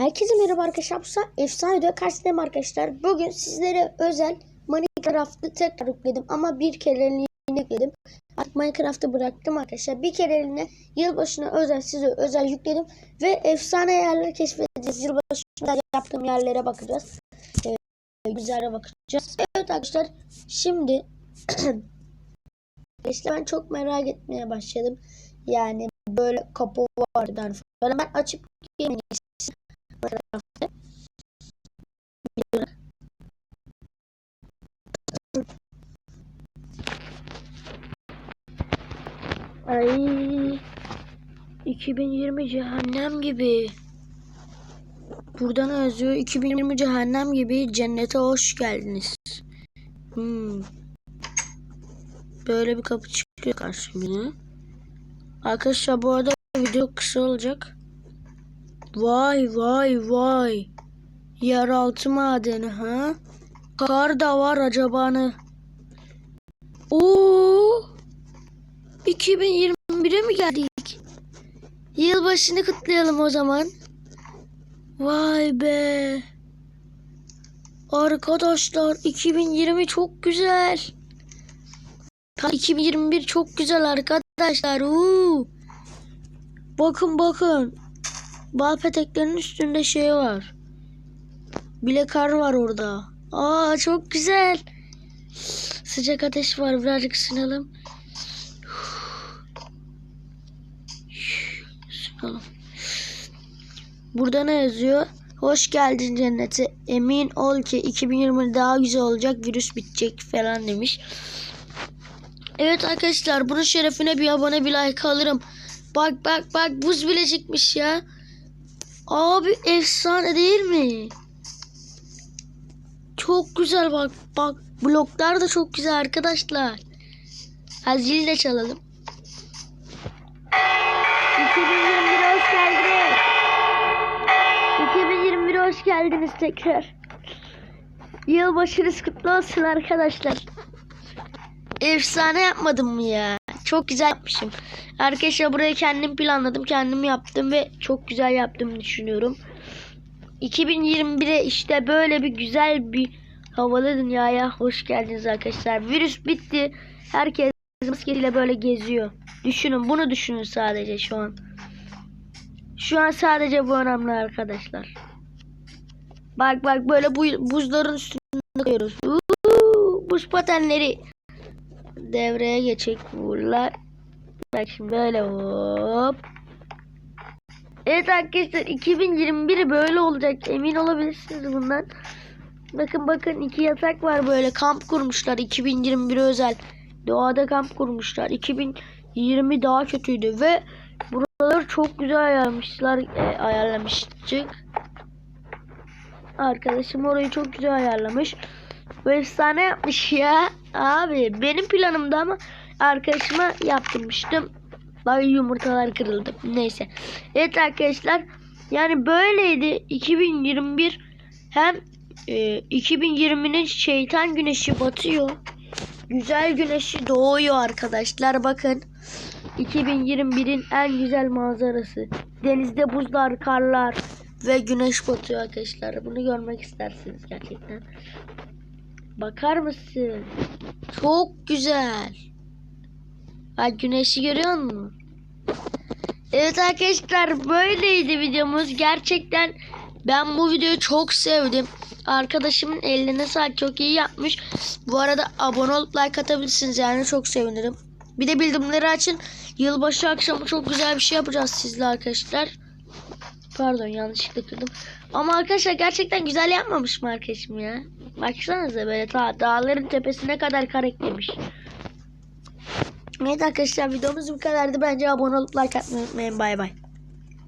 Herkese merhaba arkadaşlar. Bu sefer efsane video karşınızdayım arkadaşlar. Bugün sizlere özel Minecraft'ı tekrar yükledim ama bir kereliğine yükledim. Artık Minecraft'ı bıraktım arkadaşlar. Bir kereliğine yılbaşına özel size özel yükledim ve efsane yerler keşfedeceğiz. Yılbaşında yaptığım yerlere bakacağız. Ee, güzellere bakacağız. Evet arkadaşlar şimdi işte ben çok merak etmeye başladım. Yani böyle kapı vardı falan. Ben açıp yemeği Ay 2020 cehennem gibi. Buradan yazıyor 2020 cehennem gibi cennete hoş geldiniz. Hmm. Böyle bir kapı çıkıyor karşımıza. Arkadaşlar bu arada video kısa olacak. Vay vay vay. Yeraltı madeni ha? Kar da var acaba ne? Oo! 2021'e mi geldik? Yılbaşını kutlayalım o zaman. Vay be. Arkadaşlar 2020 çok güzel. Ta 2021 çok güzel arkadaşlar. Uuu. Bakın bakın. Bal peteklerinin üstünde şey var. Bile kar var orada. Aa çok güzel. Sıcak ateş var. Birazcık ısınalım. Isınalım. Burada ne yazıyor? Hoş geldin cennete. Emin ol ki 2020 daha güzel olacak. Virüs bitecek falan demiş. Evet arkadaşlar bunun şerefine bir abone bir like alırım. Bak bak bak buz bile çıkmış ya. Abi efsane değil mi? Çok güzel bak bak. Bloklar da çok güzel arkadaşlar. Ha zil de çalalım. 2021'e hoş geldiniz. 2021'e hoş geldiniz tekrar. Yılbaşınız kutlu olsun arkadaşlar. Efsane yapmadım mı ya? Çok güzel yapmışım. Arkadaşlar burayı kendim planladım. Kendim yaptım ve çok güzel yaptığımı düşünüyorum. 2021'e işte böyle bir güzel bir havalı dünyaya hoş geldiniz arkadaşlar. Virüs bitti. Herkes maskesiyle böyle geziyor. Düşünün bunu düşünün sadece şu an. Şu an sadece bu önemli arkadaşlar. Bak bak böyle bu buzların üstünde koyuyoruz. Uuu, buz patenleri devreye geçecek buralar. Bak şimdi böyle hop. Evet arkadaşlar 2021 böyle olacak emin olabilirsiniz bundan. Bakın bakın iki yatak var böyle kamp kurmuşlar 2021 özel. Doğada kamp kurmuşlar. 2020 daha kötüydü ve buraları çok güzel ayarlamışlar. E, ayarlamıştık. Arkadaşım orayı çok güzel ayarlamış. Bu efsane yapmış ya. Abi benim planımda ama arkadaşıma yaptırmıştım. Bak yumurtalar kırıldı. Neyse. Evet arkadaşlar. Yani böyleydi. 2021 hem e, 2020'nin şeytan güneşi batıyor. Güzel güneşi doğuyor arkadaşlar. Bakın. 2021'in en güzel manzarası. Denizde buzlar, karlar ve güneş batıyor arkadaşlar. Bunu görmek istersiniz gerçekten. Bakar mısın? Çok güzel. Bak güneşi görüyor musun? Evet arkadaşlar böyleydi videomuz. Gerçekten ben bu videoyu çok sevdim. Arkadaşımın eline sağlık çok iyi yapmış. Bu arada abone olup like atabilirsiniz yani çok sevinirim. Bir de bildirimleri açın. Yılbaşı akşamı çok güzel bir şey yapacağız sizle arkadaşlar. Pardon yanlışlıkla kırdım. Ama arkadaşlar gerçekten güzel yapmamış mı arkadaşım ya? Baksanıza böyle ta dağların tepesine kadar kar eklemiş. Evet arkadaşlar videomuz bu kadardı. Bence abone olup like atmayı unutmayın. Bay bay.